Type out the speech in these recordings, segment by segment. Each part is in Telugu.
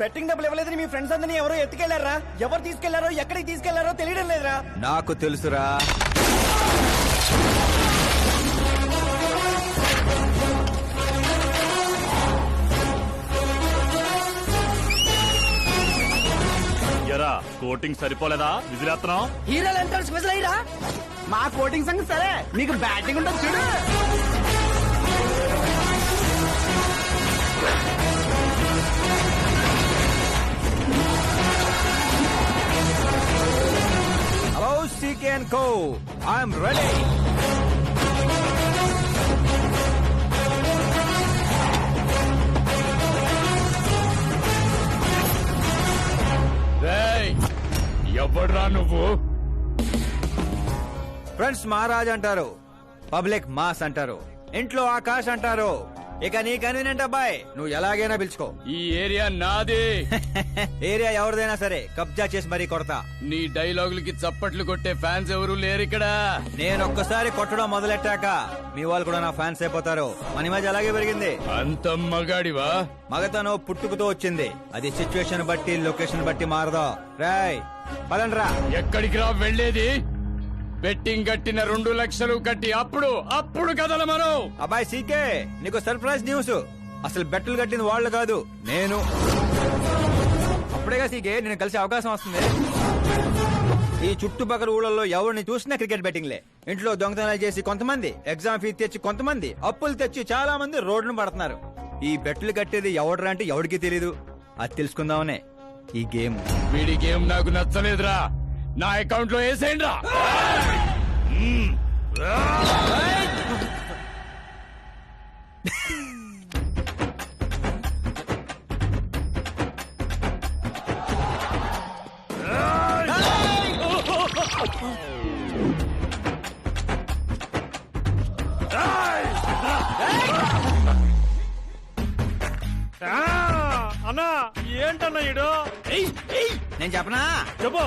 బెట్టింగ్ డబ్బులు ఇవ్వలేదని మీ ఫ్రెండ్స్ అందరినీ ఎవరో ఎత్తుకెళ్ళారా? ఎవరు తీసుకెళ్ళారో ఎక్కడికి తీసుకెళ్ళారో తెలియడం లేదురా. నాకు తెలుసురా. ఎరా కోటింగ్ సరిపోలేదా? విజిలేస్తున్నాం హీరోలు ఎంట్రన్స్ విజిల్ అయ్యరా? మా కోటింగ్ సంగతి సరే మీకు బ్యాటింగ్ ఉంటుంది చూడు. CK and co I'm ready ఎవడ్రా నువ్వు? ఫ్రెండ్స్ మహారాజ్ అంటారు. పబ్లిక్ మాస్ అంటారు. ఇంట్లో ఆకాశ్ అంటారు. ఇక నీ కన్వీనియంట్ అబ్బాయి నువ్వు ఎలాగైనా పిలుచుకో. ఈ ఏరియా నాది. ఏరియా ఎవరిదైనా సరే కబ్జా చేసి మరీ కొడతా. నీ డైలాగులకి చప్పట్లు కొట్టే ఫ్యాన్స్ ఎవరు లేరు ఇక్కడ. నేను ఒక్కసారి కొట్టడం మొదలెట్టాక మీ వాళ్ళు కూడా నా ఫ్యాన్స్ అయిపోతారు. మన ఇమేజ్ అలాగే పెరిగింది. అంత మగాడివా? మగతను పుట్టుకతో వచ్చింది. అది సిచ్యువేషన్ బట్టి లొకేషన్ బట్టి మారదా. రాయ్ పదండ్రా. ఎక్కడికి రా వెళ్ళేది? బెట్టింగ్ కట్టిన రెండు లక్షలు కట్టి అప్పుడు అప్పుడు కదల మనం అబ్బాయి సీకే నీకు సర్ప్రైజ్ న్యూస్. అసలు బెట్టలు కట్టింది వాళ్ళు కాదు నేను. అప్పుడేగా సీకే నేను కలిసే అవకాశం వస్తుంది. ఈ చుట్టుపక్కల ఊళ్ళల్లో ఎవరిని చూసినా క్రికెట్ బెట్టింగ్లే. ఇంట్లో దొంగతనాలు చేసి కొంతమంది ఎగ్జామ్ ఫీ తెచ్చి కొంతమంది అప్పులు తెచ్చి చాలా మంది రోడ్డును పడుతున్నారు. ఈ బెట్లు కట్టేది ఎవడరా అంటే ఎవడికి తెలీదు. అది తెలుసుకుందామనే ఈ గేమ్. వీడి గేమ్ నాకు నచ్చలేదురా. నా అకౌంట్లో వేసేయండి రా. అన్నా ఏంటన్నా ఇడు? నేను చెప్పనా? చెప్పు.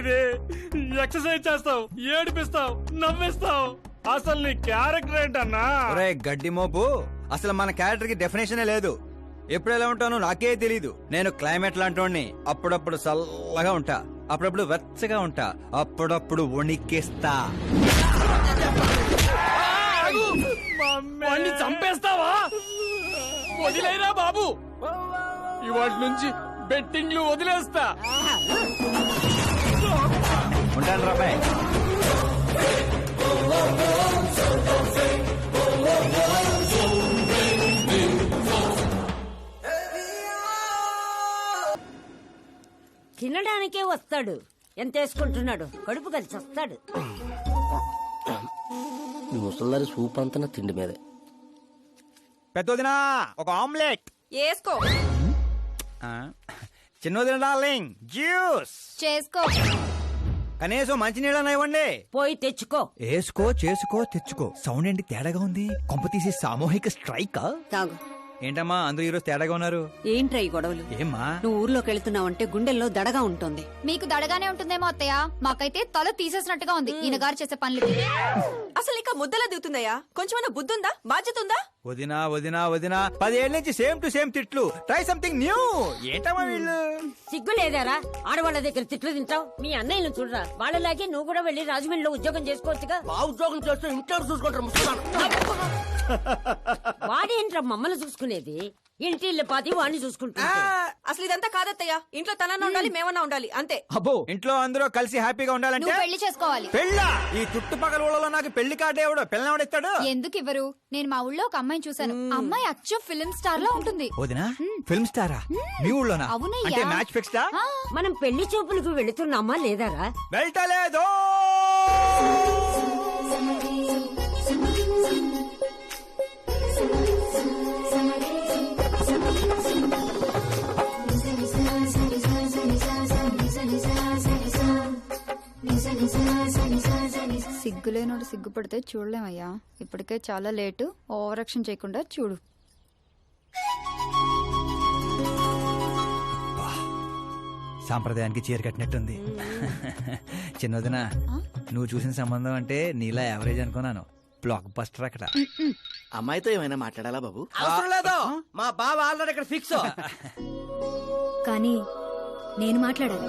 ఇది ఎక్సర్సైజ్ చేస్తావు ఏడిపిస్తావు నవ్విస్తావు. అసలు నీ క్యారెక్టర్ ఏంటన్నా? ఒరే గడ్డి మోపు. అసలు మన క్యారెక్టర్కి డెఫినేషనే లేదు. ఎప్పుడు ఎలా ఉంటానో నాకే తెలీదు. నేను క్లైమేట్ లాంటి అప్పుడప్పుడు చల్లగా ఉంటా. అప్పుడప్పుడు వెచ్చగా ఉంటా. అప్పుడప్పుడు వణికిస్తా. చంపేస్తావా? వదిలేరా బాబు? ఇవాటి నుంచి బెట్టింగ్లు వదిలేస్తా. ఉంటాను రాబాయ్ తినడానికే వస్తాడు. ఎంత వేసుకుంటున్నాడు? కడుపు కలిసి వస్తాడు. ఈ ముసల్దారి సూప్ అంతా తిండి మీదే. పెద్దదినా ఒక ఆమ్లెట్. వేసుకో. చిన్నదిన డార్లింగ్ జ్యూస్. చేసుకో. కనీసం మంచినీళ్ళన్నా ఇవ్వండి. పోయి తెచ్చుకో. వేసుకో చేసుకో తెచ్చుకో. సౌండ్ ఏంటి తేడాగా ఉంది? కొంప తీసి సామూహిక స్ట్రైక్? తాగు. ఏంటమ్మా అందరూ ఈరోజు తేడాగా ఉన్నారు? ఏంట్రా ఈ గొడవలు? ఏమ్మా? నువ్వు ఊర్లోకి వెళ్తున్నావంటే గుండెల్లో దడగా ఉంటుంది. మీకు దడగానే ఉంటుందేమో అత్తయ్య. మాకైతే తల తీసేసినట్టుగా ఉంది. ఈయన గారు చేసే పనులకి. అసలు ఇంకా ముద్దలా దిగుతుందయ్యా? కొంచెమైనా బుద్ధి ఉందా బాధ్యత ఉందా? వదినా వదినా వదినా. పదేళ్ళ నుంచి సేమ్ టు సేమ్ తిట్లు. ట్రై సంథింగ్ న్యూ ఏంటమ్మా వీళ్ళు? సిగ్గు లేదారా? ఆడవాళ్ళ దగ్గర తిట్లు తింటావు? మీ అన్నయ్యను చూడరా? వాళ్ళలాగే నువ్వు కూడా వెళ్ళి రాజమండ్రిలో ఉద్యోగం చేసుకోవచ్చుగా? మా ఉద్యోగం చేస్తూ ఇంట్లో చూసుకుంటారు. వాడేంట్రా మమ్మల్ని చూసుకునేది? ఇంటి ఇల్లు పాతి వాడిని చూసుకుంటా అసలు ఇదంతా కాదత్తయ్యా. ఇంట్లో తనన్నా ఉండాలి మేమన్నా ఉండాలి అంతే. అబ్బో ఇంట్లో అందరూ కలిసి హ్యాపీగా ఉండాలంటే? పెళ్ళి చేసుకోవాలి. పెళ్ళా? ఈ చుట్టుపక్కల ఊళ్ళలో నాకు పెళ్ళి కార్డు ఎవడు? పెళ్ళవడిస్తాడు ఎందుకు ఇవ్వరు? నేను మా ఊళ్ళో ఒక అమ్మాయిని చూశాను. అమ్మాయి అచ్చు ఫిలిం స్టార్లో ఉంటుంది. వదినా ఫిల్మ్ స్టారా? మీ ఊళ్ళోనా? అవునయ్యా. అంటే మ్యాచ్ ఫిక్స్డా? ఆ, మనం పెళ్ళి చూపులకు వెళుతున్నామా లేదారా? వెళ్ళటలేదు సిగ్గులేనోడు సిగ్గుపడితే చూడలేమయ్యా. ఇప్పటికే చాలా లేటు. ఓవరాక్షన్ చేయకుండా చూడు. సాంప్రదాయానికి చీర కట్టినట్టుంది. చిన్నదిన నువ్వు చూసిన సంబంధం అంటే నీలా యావరేజ్ అనుకున్నాను. బ్లాక్ బస్టర్ అక్కడ. అమ్మాయితో ఏమైనా మాట్లాడాలా బాబు? అవసరం లేదు. మా బావ ఆల్రెడీ ఇక్కడ ఫిక్స్ కానీ నేను మాట్లాడాలి.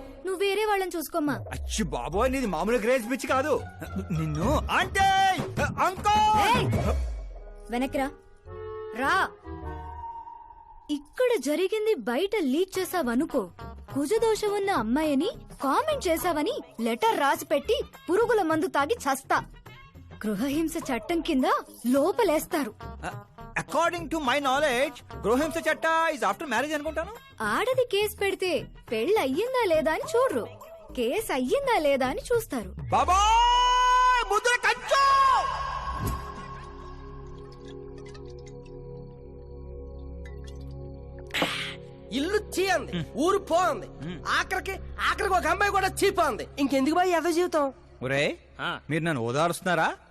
నువ్వు వేరే వాళ్ళని చూసుకోమ్మా. అచ్చి బాబోయ్ నీది మామూలు గ్రేజ్ పిచ్చి కాదు. నిన్ను అంటే! వెనక్రా రా. ఇక్కడ జరిగింది బయట లీక్ చేసావనుకో కుజదోషం ఉన్న అమ్మాయిని కామెంట్ చేసావని లెటర్ రాసి పెట్టి పురుగుల మందు తాగి చస్తా. గృహహింస చట్టం కింద లోపలేస్తారు. అకార్డింగ్ టు మై నాలెడ్జ్ గృహింస చట్ట ఇస్ ఆఫ్టర్ మ్యారేజ్ అనుకుంటాను. ఆడది కేసు పెడితే పెళ్ళి అయ్యిందా లేదా అని చూడరు. కేసు అయ్యిందా లేదా అని చూస్తారు. బాబోయ్ ముద్ర కంచు! ఇల్లు చీ అంది ఊరు పో అంది ఆఖరికి ఆఖరికి ఒక అమ్మాయి కూడా చీపో అంది ఇంకెందుకు బాయ్ ఎద జీవితం? ఒరే మీరు నన్ను ఓదారుస్తున్నారా?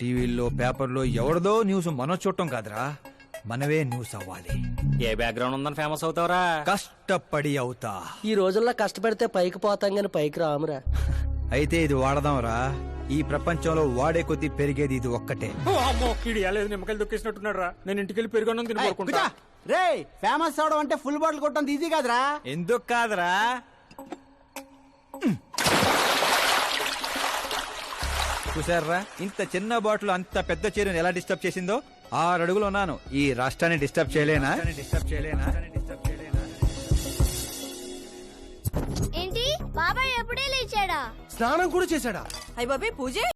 టీవీల్లో పేపర్లో ఎవరిదో న్యూస్ మనం చూడటం కాదురా. మనవే న్యూస్ అవ్వాలి. ఏ బ్యాక్గ్రౌండ్ ఉందని ఫేమస్ అవుతావురా? కష్టపడి అవుతా. ఈ రోజుల్లో కష్టపడితే పైకి పోతాం గాని పైకి రామురా. అయితే ఇది వాడదాంరా. ఈ ప్రపంచంలో వాడే కొద్దీ పెరిగేది ఇది ఒక్కటే. లేదు నిమ్మకాయలు దొక్కేసినట్టున్నాడు రా నేను ఇంటికి వెళ్ళి పెరుగొన్నం తిని రే ఫేమస్ అవడం అంటే ఫుల్ బాటిల్ కొట్టడం ఈజీ కాదురా. ఎందుకు కాదురా? చూసారా ఇంత చిన్న బాటిల్ అంత పెద్ద చీరను ఎలా డిస్టర్బ్ చేసిందో? ఆరు అడుగులు ఉన్నాను. ఈ రాష్ట్రాన్ని డిస్టర్బ్ చేయలేనా? డిస్టర్బ్ చేయలేనా? ఏంటి? బాబాయ్ ఎప్పుడే లేచాడా? స్నానం కూడా చేశాడా? అయ్య బాబే పూజే?